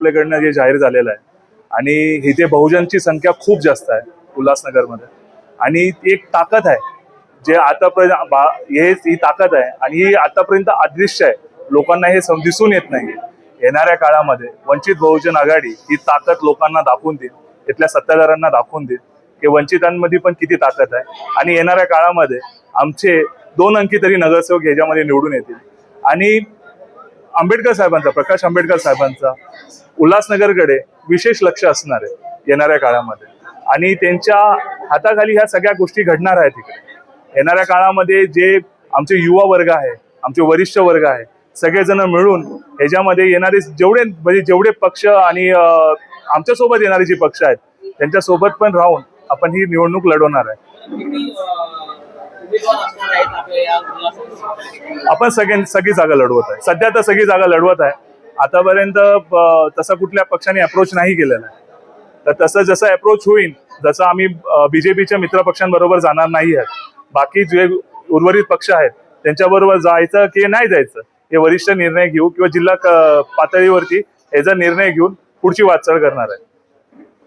आपल्याकडनं जे जाहीर झालेलं आहे. आणि इथे बहुजनची संख्या खूप जास्त आहे उल्हासनगरमध्ये. आणि एक ताकद आहे जे आतापर्यंत बा- हे ही ताकद आहे आणि ही आतापर्यंत अदृश्य आहे. लोकांना हे सम- दिसून येत नाही. येणाऱ्या काळामध्ये वंचित बहुजन आघाडी ही ताकद लोकांना दाखवून देईल इथल्या सत्ताधाऱ्यांना दाखवून देईल की वंचितांमध्ये पण किती ताकद आहे. आणि येणाऱ्या काळामध्ये आमचे दोन अंकी तरी नगरसेवक ह्याच्यामध्ये निवडून येतील. आणि आंबेडकर साहेबांचा प्रकाश आंबेडकर साहेबांचा उल्हासनगरकडे विशेष लक्ष असणार आहे येणाऱ्या काळामध्ये. आणि त्यांच्या हाताखाली ह्या सगळ्या गोष्टी घडणार आहेत तिकडे येणाऱ्या काळामध्ये जे आमचे युवा वर्ग आहे आमचे वरिष्ठ वर्ग आहे सगळेजण मिळून ह्याच्यामध्ये येणारे जेवढे म्हणजे जेवढे पक्ष आणि आमच्यासोबत येणारे जे पक्ष आहेत त्यांच्यासोबत पण राहून आपण ही निवडणूक लढवणार आहे. आपण सगळे सगळी जागा लढवत आहे. सध्या तर सगळी जागा लढवत आहे. आतापर्यंत तसं तसा कुठल्या पक्षाने अप्रोच नाही केलेला आहे तर तसं जसं अप्रोच होईल जसं आम्ही बीजेपीच्या मित्रपक्षांबरोबर जाणार नाही आहेत बाकी जे उर्वरित पक्ष आहेत त्यांच्याबरोबर जायचं की नाही जायचं हे वरिष्ठ निर्णय घेऊ किंवा जिल्हा पातळीवरती याचा निर्णय घेऊन पुढची वाटचाल करणार आहे.